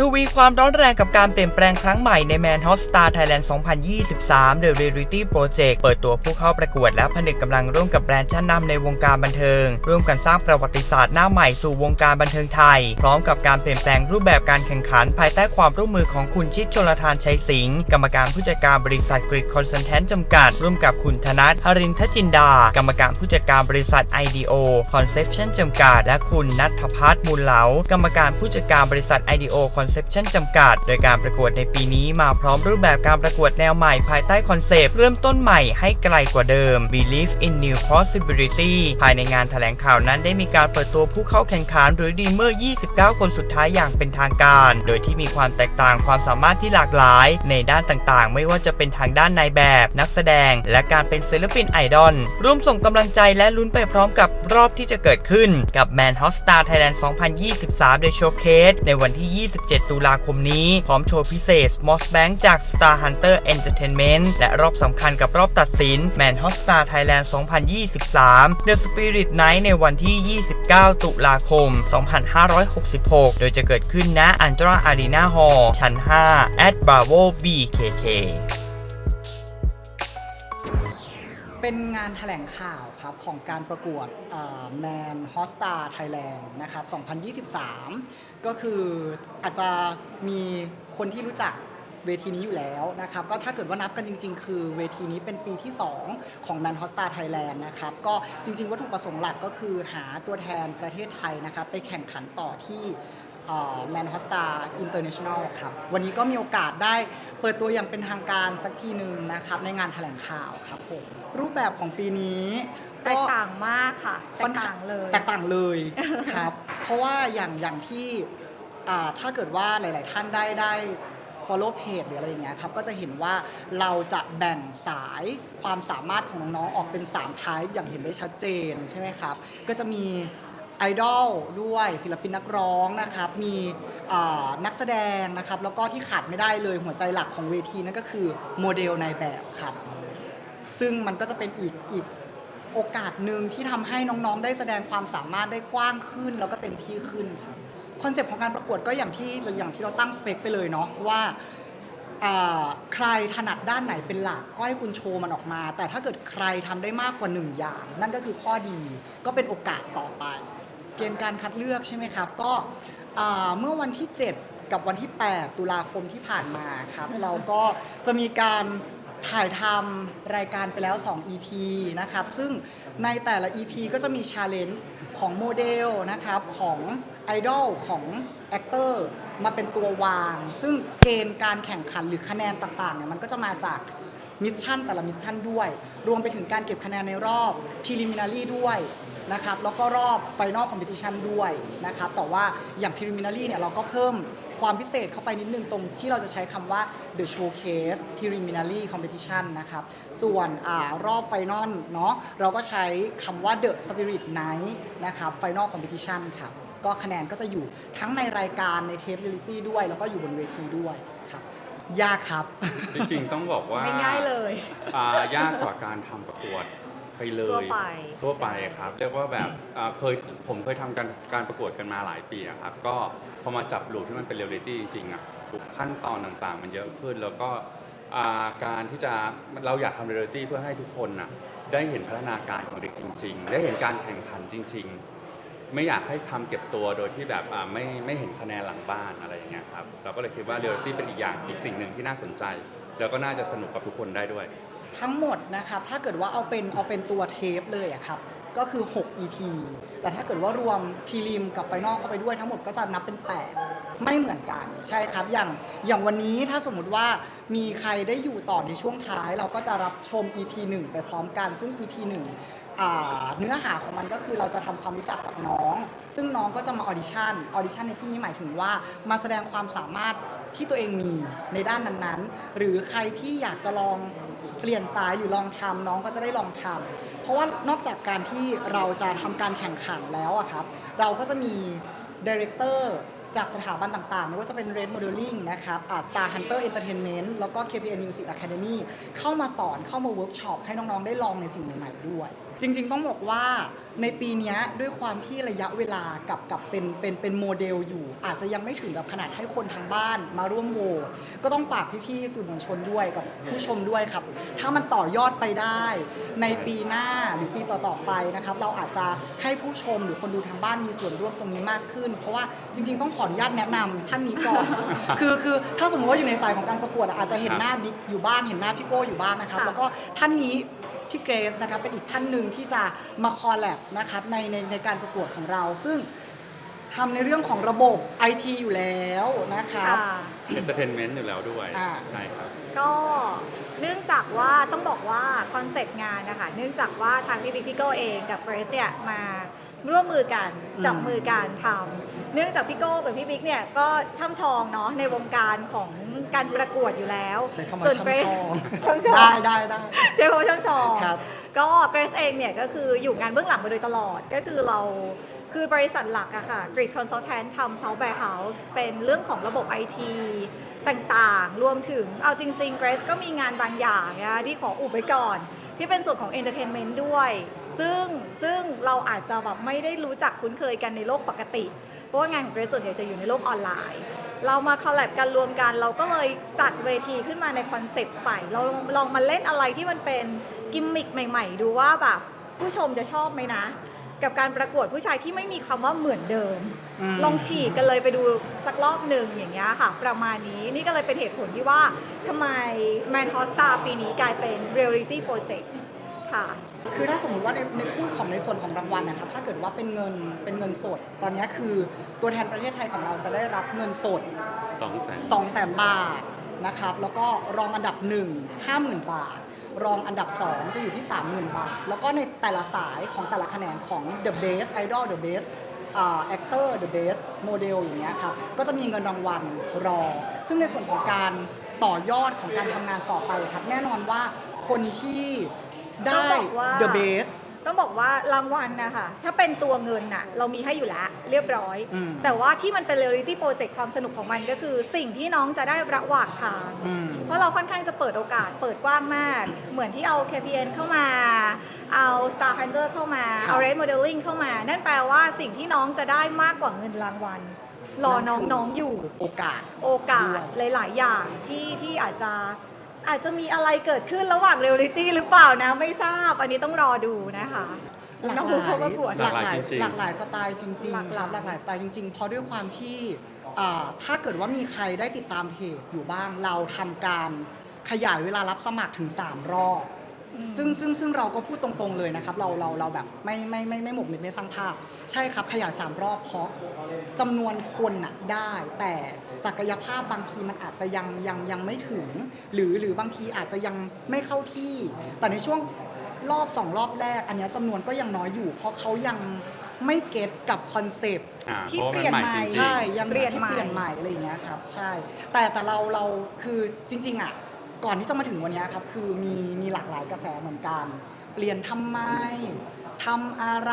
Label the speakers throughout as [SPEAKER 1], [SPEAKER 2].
[SPEAKER 1] ทวีความร้อนแรงกับการเปลี่ยนแปลงครั้งใหม่ใน Man Hot Star Thailand 2023 The Reality Project เปิดตัวผู้เข้าประกวดและผนึกกำลังร่วมกับแบรนด์ชั้นนำในวงการบันเทิง ร่วมกันสร้างประวัติศาสตร์หน้าใหม่สู่วงการบันเทิงไทย พร้อมกับการเปลี่ยนแปลงรูปแบบการแข่งขัน ภายใต้ความร่วมมือของคุณชิดชลทานชัยสิงห์กรรมการผู้จัดการบริษัทกริดคอนซัลแทนจำกัด ร่วมกับคุณธนัทหรินทจินดา กรรมการผู้จัดการบริษัท IDO Conception จำกัด และคุณนัทพัฒน์มูลเหลากรรมการผู้จัดการบริษัท IDO Conception จำกัด โดยการประกวดในปีนี้มาพร้อมรูปแบบการประกวดแนวใหม่ภายใต้คอนเซปต์เริ่มต้นใหม่ให้ไกลกว่าเดิม Believe in New Possibility ภายในงานแถลงข่าวนั้นได้มีการเปิดตัวผู้เข้าแข่งขันหรือดีเมอร์ 29 คนสุดท้ายอย่างเป็นทางการ โดยที่มีความแตกต่างความสามารถที่หลากหลาย ในด้านต่างๆ ไม่ว่าจะเป็นทางด้านนายแบบ นักแสดง และการเป็นศิลปินไอดอลร่วมส่งกำลังใจและลุ้นไปพร้อมกับรอบที่จะเกิดขึ้นกับ Man Hot Star Thailand 2023 The Showcase ในวันที่ 27ตุลาคมนี้ พร้อมโชว์พิเศษ Moss Bank จาก Star Hunter Entertainment และรอบสำคัญกับรอบตัดสิน Man Hot Star Thailand 2023 The Spirit Night ในวันที่ 29 ตุลาคม 2566 โดยจะเกิดขึ้นณ Andra Arena Hall ชั้น 5 at Bravo BKK
[SPEAKER 2] เป็นงานแถลงข่าวครับของการประกวดแมนฮอสตาไทยแลนด์นะครับ 2023 ก็คืออาจจะมีคนที่รู้จักเวทีนี้อยู่แล้วนะครับ ก็ถ้าเกิดว่านับกันจริง ๆ คือเวทีนี้เป็นปีที่ 2 ของ Man h o s t a r Thailand นะครับ ก็จริง ๆ วัตถุประสงค์หลักก็คือหาตัวแทนประเทศไทยนะครับ ไปแข่งขันต่อที่แมนฮอสตาอินเตอร์เนชั่นแนลครับ วันนี้ก็มีโอกาสได้ เปิดตัวอย่างเป็นทางการสักทีหนึ่งนะครับในงานแถลงข่าวครับผมรูปแบบของปีนี้
[SPEAKER 3] แตกต่างมากค่ะแต
[SPEAKER 2] ค่อน
[SPEAKER 3] ก
[SPEAKER 2] ข้
[SPEAKER 3] ต่างเลย
[SPEAKER 2] แตกต่างเลยครับ เพราะว่าอย่างอย่างที่อ่าถ้าเกิดว่าหลาย ๆ ท่านได้ได้ follow page หรืออะไรอย่างเงี้ยครับก็จะเห็นว่าเราจะแบ่งสายความสามารถของน้อง ๆ ออกเป็น3 type อย่างเห็นได้ชัดเจนใช่ไหมครับ ก็จะมี ไอดอลด้วยศิลปินนักร้องนะครับ มีนักแสดงนะครับ แล้วก็ที่ขาดไม่ได้เลยหัวใจหลักของเวทีนั่นก็คือโมเดลในแบบครับ ซึ่งมันก็จะเป็นอีกอีกโอกาสหนึ่งที่ทำให้น้องๆ ได้แสดงความสามารถได้กว้างขึ้น แล้วก็เต็มที่ขึ้นครับคอนเซปต์ของการประกวดก็อย่างที่อย่างที่เราตั้งสเปคไปเลยเนาะว่าใครถนัดด้านไหนเป็นหลักก็ให้คุณโชว์มันออกมา แต่ถ้าเกิดใครทำได้มากกว่าหนึ่งอย่าง นั่นก็คือข้อดีก็เป็นโอกาสต่อไป เกณฑ์การคัดเลือกใช่ไหมครับ ก็อ่าเมื่อวันที่ 7 กับวันที่ 8 ตุลาคมที่ผ่านมาครับ เราก็จะมีการถ่ายทำรายการไปแล้ว 2 EP นะครับ ซึ่งในแต่ละ EP ก็จะมีชาเลนจ์ของโมเดลนะครับ ของไอดอลของแอคเตอร์มาเป็นตัววาง ซึ่งเกณฑ์การแข่งขันหรือคะแนนต่างๆเนี่ยมันก็จะมาจากมิชชั่นแต่ละมิชชั่นด้วย รวมไปถึงการเก็บคะแนนในรอบ preliminary ด้วย นะครับแล้วก็รอบ final competition ด้วยนะครับแต่ว่าอย่าง preliminary เนี่ยเราก็เพิ่มความพิเศษเข้าไปนิดนึงตรงที่เราจะใช้คำว่า the showcase preliminary competition นะครับ ส่วนอารอบ final เนาะเราก็ใช้คำว่า the spirit night นะครับ final competition ครับ ก็คะแนนก็จะอยู่ทั้งในรายการในเทป reality ด้วย แล้วก็อยู่บนเวทีด้วยครับ ยากครับ
[SPEAKER 4] จริงๆ ต้องบอกว่า
[SPEAKER 3] ไม่ง่ายเลย
[SPEAKER 4] อ่ายากกว่าการทำประกวด ไปเลย
[SPEAKER 3] ทั่วไป
[SPEAKER 4] ทั่วไป
[SPEAKER 3] ใช่
[SPEAKER 4] ครับ เรียกว่าแบบอ่าเคยผมเคยทำการการประกวดกันมาหลายปีอะครับก็พอมาจับหลูที่มันเป็นเรียลลิตี้จริงๆอะทุกขั้นตอนต่างๆ มันเยอะขึ้น แล้วก็อ่าการที่จะเราอยากทำเรียลลิตี้เพื่อให้ทุกคนน่ะได้เห็นพัฒนาการของเด็กจริง ๆ ได้เห็นการแข่งขันจริง ๆ ไม่อยากให้ทำเก็บตัวโดยที่แบบอ่าไม่ไม่เห็นคะแนนหลังบ้านอะไรอย่างเงี้ยครับเราก็เลยคิดว่าเรียลลิตี้เป็นอีกอย่างอีกสิ่งหนึ่งที่น่าสนใจ แล้วก็น่าจะสนุกกับทุกคนได้ด้วย
[SPEAKER 2] ทั้งหมดนะครับถ้าเกิดว่าเอาเป็นเอาเป็นตัวเทปเลยอะครับก็คือ 6 EP แต่ถ้าเกิดว่ารวมพีริมกับไฟนอลเข้าไปด้วยทั้งหมดก็จะนับเป็น 8 ไม่เหมือนกัน ใช่ครับ อย่างอย่างวันนี้ถ้าสมมุติว่ามีใครได้อยู่ต่อในช่วงท้าย เราก็จะรับชม EP 1 ไปพร้อมกัน ซึ่ง EP 1 อ่าเนื้อหาของมันก็คือเราจะทำความรู้จักกับน้อง ซึ่งน้องก็จะมาออดิชั่นออดิชั่นในที่นี้หมายถึงว่ามาแสดงความสามารถที่ตัวเองมีในด้านนั้นๆ หรือใครที่อยากจะลองเปลี่ยนสายหรือลองทำน้องก็จะได้ลองทำเพราะว่านอกจากการที่เราจะทำการแข่งขันแล้วอะครับ เราก็จะมีดีเรคเตอร์จากสถาบันต่างๆ ไม่ว่าจะเป็น Red Modeling นะครับอ่า Star Hunter Entertainment แล้วก็ KPN Music Academy เข้ามาสอนเข้ามาเวิร์กช็อปให้น้องๆ ได้ลองในสิ่งใหม่ๆด้วย จริง ๆ ต้องบอกว่าในปีเนี้ยด้วยความที่ระยะเวลากับกับเป็นเป็นเป็นโมเดลอยู่ อาจจะยังไม่ถึงกับขนาดให้คนทางบ้านมาร่วมโหวตก็ต้องฝากพี่ๆสื่อมวลชนด้วยกับผู้ชมด้วยครับ ถ้ามันต่อยอดไปได้ ในปีหน้าหรือปีต่อๆไปนะครับ เราอาจจะให้ผู้ชมหรือคนดูทางบ้านมีส่วนร่วมตรงนี้มากขึ้น เพราะว่าจริง ๆ ต้องขออนุญาตแนะนำท่านนี้ก่อนคือคือถ้าสมมติว่าอยู่ในสายของการประกวดอะอาจจะเห็นหน้าบิ๊กอยู่บ้างเห็นหน้าพี่โก้อยู่บ้างนะครับ
[SPEAKER 3] ค่ะ
[SPEAKER 2] แล้วก็ท่านนี้ พี่เกรซนะครับเป็นอีกท่านหนึ่งที่จะมาคอลแลบนะครับในในในการประกวดของเรา ซึ่งทำในเรื่องของระบบ IT อยู่แล้วนะครับ
[SPEAKER 3] ค่ะ
[SPEAKER 4] เอนเตอร์เทนเมนต์อยู่แล้วด้วย
[SPEAKER 2] อ่า
[SPEAKER 4] ใช่ครับ
[SPEAKER 3] ก็เนื่องจากว่าต้องบอกว่าคอนเซปต์งานนะคะเนื่องจากว่าทางพี่บิ๊กพี่โก้เองกับเกรซเนี่ยมาร่วมมือกัน
[SPEAKER 2] อืม
[SPEAKER 3] จับมือกันทำ เนื่องจากพี่โก้กับพี่บิ๊กเนี่ยก็ช่ำชองเนาะในวงการของการประกวดอยู่แล้ว
[SPEAKER 2] ใช้คำว่า
[SPEAKER 3] ส่วน
[SPEAKER 2] ช่ำ
[SPEAKER 3] เกรซ
[SPEAKER 2] ชอง
[SPEAKER 3] ช่ำชอง
[SPEAKER 2] ได้ได้ได้
[SPEAKER 3] ใช้คำว่าช่ำชอง
[SPEAKER 2] ครับ
[SPEAKER 3] ก็เกรซเองเนี่ยก็คืออยู่งานเบื้องหลังมาโดยตลอดก็คือเราคือบริษัทหลักอะค่ะ Grid Consultant ทำ Software House เป็นเรื่องของระบบ IT ต่างๆ รวมถึงเอาจริงๆ Grace ก็มีงานบางอย่างนะที่ขออุบไว้ก่อน ที่เป็นส่วนของ Entertainment ด้วย ซึ่งซึ่งเราอาจจะแบบไม่ได้รู้จักคุ้นเคยกันในโลกปกติ เพราะว่างานของ Grace ส่วนใหญ่จะอยู่ในโลกออนไลน์ เรามาคอลแลบกันรวมกัน เราก็เลยจัดเวทีขึ้นมาในคอนเซปต์ใหม่เราลองลองมาเล่นอะไรที่มันเป็นกิมมิคใหม่ ๆ ดูว่าแบบผู้ชมจะชอบไหมนะ กับการประกวดผู้ชายที่ไม่มีคำว่าเหมือนเดิม
[SPEAKER 2] อืม
[SPEAKER 3] ลองฉีกกันเลยไปดูสักรอบหนึ่งอย่างเงี้ยค่ะ ประมาณนี้นี่ก็เลยเป็นเหตุผลที่ว่าทำไม Man h o s t a r ปีนี้กลายเป็น Reality Project ค่ะ
[SPEAKER 2] คือถ้าสมมุติว่าในในพูดของในส่วนของรางวัลนะครับถ้าเกิดว่าเป็นเงินเป็นเงินสด ตอนนี้คือตัวแทนประเทศไทยของเราจะได้รับเงินสด
[SPEAKER 4] 2 0 0 0 0
[SPEAKER 2] 2 0 0 0 0 0บาทนะครับแล้วก็รองอันดับ1 50,000บาท รองอันดับ 2 จะอยู่ที่ 30,000 บาท แล้วก็ในแต่ละสายของแต่ละคะแนนของ The Best Idol The Best อ่า Actor The Best Model อย่างเงี้ยครับก็จะมีเงินรางวัลรอ ซึ่งในส่วนของการต่อยอดของการทำงานต่อไปครับแน่นอนว่าคนที่ ได้
[SPEAKER 3] ต้องบอกว่า
[SPEAKER 2] The Best
[SPEAKER 3] ต้องบอกว่ารางวัลนะคะถ้าเป็นตัวเงินน่ะเรามีให้อยู่แล้วเรียบร้อย
[SPEAKER 2] อืม
[SPEAKER 3] แต่ว่าที่มันเป็น Reality Project ความสนุกของมันก็คือสิ่งที่น้องจะได้ระหว่างทาง
[SPEAKER 2] อืม
[SPEAKER 3] เพราะเราค่อนข้างจะเปิดโอกาสเปิดกว้างมาก เหมือนที่เอา KPN เข้ามา เอา Star Hunter เข้ามา
[SPEAKER 2] ครับ
[SPEAKER 3] เอา Red Modeling เข้ามา นั่นแปลว่าสิ่งที่น้องจะได้มากกว่าเงินรางวัลรอน้องๆอยู่
[SPEAKER 2] โอกาส
[SPEAKER 3] โอกาสหลาย ๆ อย่างที่ที่อาจจะ อาจจะมีอะไรเกิดขึ้นระหว่างเรียลลิตี้หรือเปล่านะไม่ทราบอันนี้ต้องรอดูนะคะ
[SPEAKER 2] หลาก
[SPEAKER 3] น้อง
[SPEAKER 2] ห
[SPEAKER 3] หู
[SPEAKER 2] ลาย
[SPEAKER 3] เขาประกวด
[SPEAKER 4] หลากหลายจริงๆ
[SPEAKER 2] หลากหลายสไตล์จริง
[SPEAKER 3] หลาก
[SPEAKER 2] ๆ
[SPEAKER 3] ห
[SPEAKER 2] ค
[SPEAKER 3] ลา
[SPEAKER 2] รั
[SPEAKER 3] ย
[SPEAKER 2] บหลากหลายสไตล์จริงๆ เพราะด้วยความที่อ่าถ้าเกิดว่ามีใครได้ติดตามเพจอยู่บ้างเราทำการขยายเวลารับสมัครถึง 3 รอบ ซึ่งซึ่งซึ่งเราก็พูดตรงๆเลยนะครับ เราเราเราแบบไม่ไม่ไม่ไม่หมกเม็ดไม่สร้างภาพ ใช่ครับขยาย3รอบเพราะจำนวนคนน่ะได้ แต่ศักยภาพบางทีมันอาจจะยังยังยังไม่ถึง หรือหรือบางทีอาจจะยังไม่เข้าที่ แต่ในช่วงรอบสองรอบแรก อันเนี้ยจำนวนก็ยังน้อยอยู่ เพราะเขายังไม่เก็ตกับคอนเซปต์
[SPEAKER 4] อ่า
[SPEAKER 3] ที่
[SPEAKER 4] เพราะว่ามันใหม่จริงๆ
[SPEAKER 2] ใช่ยัง
[SPEAKER 3] เปลี่ยน
[SPEAKER 2] ที่
[SPEAKER 3] ใหม่
[SPEAKER 2] เปลี่ยนใหม่อะไรอย่างเงี้ยครับ ใช่ แต่แต่เราเราคือจริง ๆอะ ก่อนที่จะมาถึงวันเนี้ยครับคือมีมีหลากหลายกระแสเหมือนกัน เปลี่ยนทำไมทำอะไร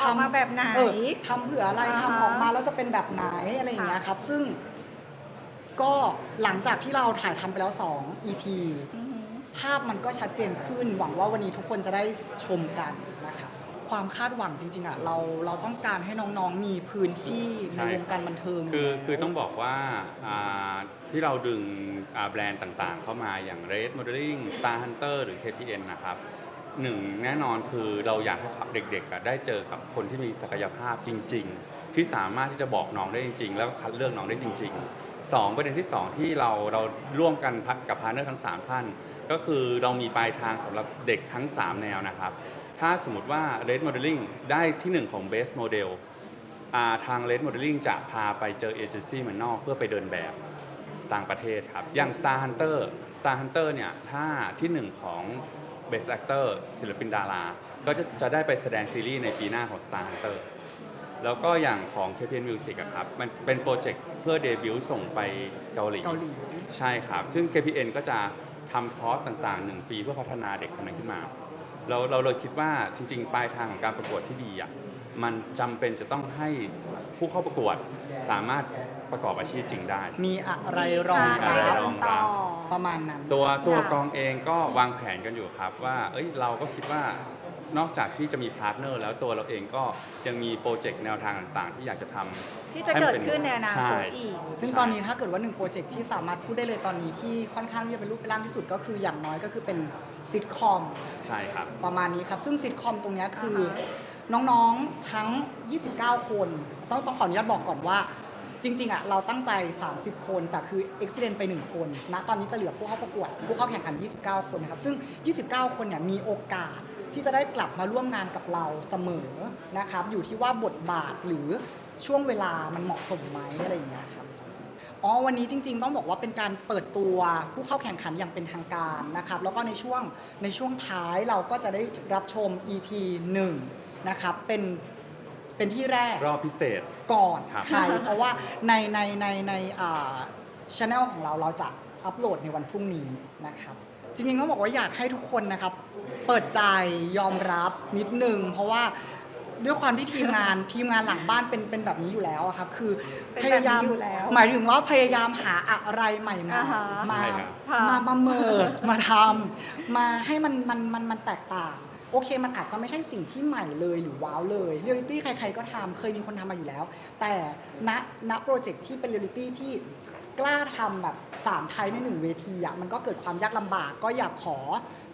[SPEAKER 3] ออกมาแบบไหน
[SPEAKER 2] เออทำเผื่ออะไร
[SPEAKER 3] อ่าฮะ
[SPEAKER 2] ทำออกมาแล้วจะเป็นแบบไหนอะไรอย่างเงี้ยครับ ซึ่งก็หลังจากที่เราถ่ายทำไปแล้ว 2 EP
[SPEAKER 3] อือหือ
[SPEAKER 2] ภาพมันก็ชัดเจนขึ้น หวังว่าวันนี้ทุกคนจะได้ชมกันนะ ครับความคาดหวังจริงๆอะเราเราต้องการให้น้องๆมีพื้นที่ใน
[SPEAKER 4] ใช่
[SPEAKER 2] วงการบันเทิง
[SPEAKER 4] คือ
[SPEAKER 2] แล้ว
[SPEAKER 4] คือต้องบอกว่าอ่าที่เราดึงอ่าแบรนด์ต่างๆ เข้ามาอย่าง Red Modeling Star Hunter หรือ KPN นะครับหนึ่งแน่นอนคือเราอยากให้เด็กๆอะได้เจอกับคนที่มีศักยภาพจริง ๆ ที่สามารถที่จะบอกน้องได้จริง ๆ แล้วคัดเลือกน้องได้จริง ๆสองประเด็นที่สองที่เราเราร่วมกันพัดกับพาร์ทเนอร์ทั้งสามท่าน ก็คือเรามีปลายทางสำหรับเด็กทั้ง3แนวนะครับ ถ้าสมมติว่า Red Modeling ได้ที่ 1 ของ Best Model อ่าทาง Red Modeling จะพาไปเจอเอเจนซี่เมืองนอกเพื่อไปเดินแบบต่างประเทศครับ อย่าง Star Hunter Star Hunter เนี่ย ถ้าที่ 1 ของ Best Actor ศิลปินดารา ก็จะจะได้ไปแสดงซีรีส์ในปีหน้าของ Star Hunter แล้วก็อย่างของ KPN Music อะครับ มันเป็นโปรเจกต์เพื่อเดบิวต์ส่งไปเกาหลี
[SPEAKER 2] เกาหลี
[SPEAKER 4] ใช่ครับ ซึ่ง KPN ก็จะทำคอร์สต่างๆ 1 ปีเพื่อพัฒนาเด็กคนนั้นขึ้นมา เราเราเลยคิดว่าจริง ๆ ปลายทางของการประกวดที่ดีอะมันจำเป็นจะต้องให้ผู้เข้าประกวดสามารถประกอบอาชีพจริงได้
[SPEAKER 2] มีอะไรรอง
[SPEAKER 3] มี
[SPEAKER 2] รั
[SPEAKER 3] ทาง
[SPEAKER 2] บ
[SPEAKER 3] เดินต่อ
[SPEAKER 2] ประมาณนั้น
[SPEAKER 4] ตัวตัว
[SPEAKER 3] ค่ะ
[SPEAKER 4] กองเองก็วางแผนกันอยู่ครับว่า เอ้ยเราก็คิดว่านอกจากที่จะมีพาร์ทเนอร์แล้วตัวเราเองก็ยังมีโปรเจกต์แนวทางต่างๆ ที่อยากจะทำ
[SPEAKER 3] ที่จะเกิดขึ้นในอนาค
[SPEAKER 4] ใช่
[SPEAKER 3] ตอีก
[SPEAKER 2] ซึ่งตอนนี้ถ้าเกิดว่าหนึ่งโปรเจกต์ที่สามารถพูดได้เลยตอนนี้ที่ค่อนข้างที่จะเป็นรูปเป็นร่างที่สุดก็คืออย่างน้อยก็คือเป็น ซิทคอม
[SPEAKER 4] ใช่ครับ
[SPEAKER 2] ประมาณนี้ครับ ซึ่งซิทคอมตรงเนี้ยคือน้องๆทั้ง 29 คน ต้องต้องขออนุญาตบอกก่อนว่า จริงๆอะเราตั้งใจ 30 คน แต่คืออุบิเหตุไป 1 คนนะตอนนี้จะเหลือผู้เข้าประกวดผู้เข้าแข่งขัน 29 คนนะครับ ซึ่ง 29 คนเนี่ยมีโอกาสที่จะได้กลับมาร่วมงานกับเราเสมอนะครับ อยู่ที่ว่าบทบาทหรือช่วงเวลามันเหมาะสมไหมอะไรอย่างเงี้ยครับ อ๋อวันนี้จริง ๆ ต้องบอกว่าเป็นการเปิดตัวผู้เข้าแข่งขันอย่างเป็นทางการนะครับแล้วก็ในช่วงในช่วงท้ายเราก็จะได้รับชม EP 1นะครับเป็นเป็นที่แรก
[SPEAKER 4] รอบพิเศษ
[SPEAKER 2] ก่อน
[SPEAKER 4] ครับ
[SPEAKER 2] ใครเพราะว่าในในในในอ่าช anel ของเราเราจะอัปโหลดในวันพรุ่งนี้นะครับ จริงๆต้องบอกว่าอยากให้ทุกคนนะครับ เปิดใจยอมรับนิดนึง เพราะว่า ด้วยความที่ทีมงานทีมงานหลังบ้านเป็นเป็นแบบนี้อยู่แล้วอะครับคือ
[SPEAKER 3] เป็น
[SPEAKER 2] พ
[SPEAKER 3] แบบนี้
[SPEAKER 2] ยายาม
[SPEAKER 3] อยู่แล้ว
[SPEAKER 2] หมายถึงว่าพยายามหาอะไรใหม่มา
[SPEAKER 3] อ่าฮะ
[SPEAKER 2] มา
[SPEAKER 4] ใช่ครับ
[SPEAKER 3] ค่ะ
[SPEAKER 2] มามาเมิร์มาทำมาให้มันมันมันมันแตกต่าง โอเคมันอาจจะไม่ใช่สิ่งที่ใหม่เลยหรือว้าวเลยเรียลลิตี้ใครๆก็ทำเคยมีคนทำมาอยู่แล้ว แต่ณณโปรเจกต์ที่เป็นเรียลลิตี้ที่ กล้าทำแบบสามไทยในหนึ่งเวทีอะมันก็เกิดความยากลำบากก็อยากขอ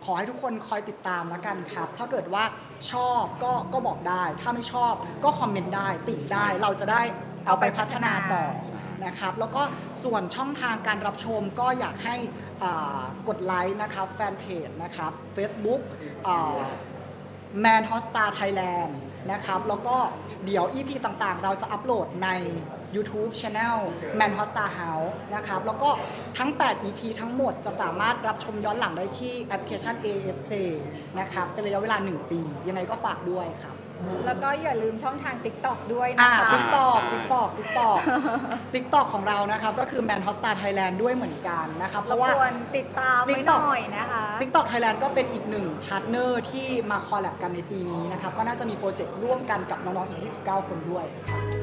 [SPEAKER 2] ขอให้ทุกคนคอยติดตามแล้วกันครับ ถ้าเกิดว่าชอบก็ก็บอกได้ ถ้าไม่ชอบก็คอมเมนต์ได้ ติได้ เราจะได้เอาไปพัฒนาต่อนะครับ แล้วก็ส่วนช่องทางการรับชมก็อยากให้กดไลค์นะครับ แฟนเพจนะครับ Facebook Man Hostar Thailand นะครับ แล้วก็เดี๋ยว EP ต่างๆ เราจะอัปโหลดใน YouTube Channel Man h o t Star House นะครับ แล้วก็ทั้ง 8 EP ทั้งหมดจะสามารถรับชมย้อนหลังได้ที่แอปพลิเคชัน AS Play นะครับ เป็นระยะเวลา 1 ปี ยังไงก็ฝากด้วยครับ
[SPEAKER 3] แล้วก็อย่าลืมช่องทาง TikTok ด้วย
[SPEAKER 2] อ่า
[SPEAKER 3] นะคะ
[SPEAKER 2] ติ๊กตอก
[SPEAKER 4] ใช่
[SPEAKER 2] ติ๊กตอกติ๊กตอกติ๊กตอกของเรานะครับ ก็คือ Man h o t Star Thailand ด้วยเหมือนกันนะครับ เพ
[SPEAKER 3] รบ
[SPEAKER 2] ราะว่า ก
[SPEAKER 3] วนติดตามไว้ห
[SPEAKER 2] TikTok
[SPEAKER 3] น่อยนะคะ
[SPEAKER 2] TikTok Thailand ก็เป็นอีกหนึ่งพาร์ทเนอร์ที่มาคอลแลบกันในปีนี้นะครับ ก็น่าจะมีโปรเจกต์ร่วมกันกับน้องๆอีก 29 คนด้วยครับ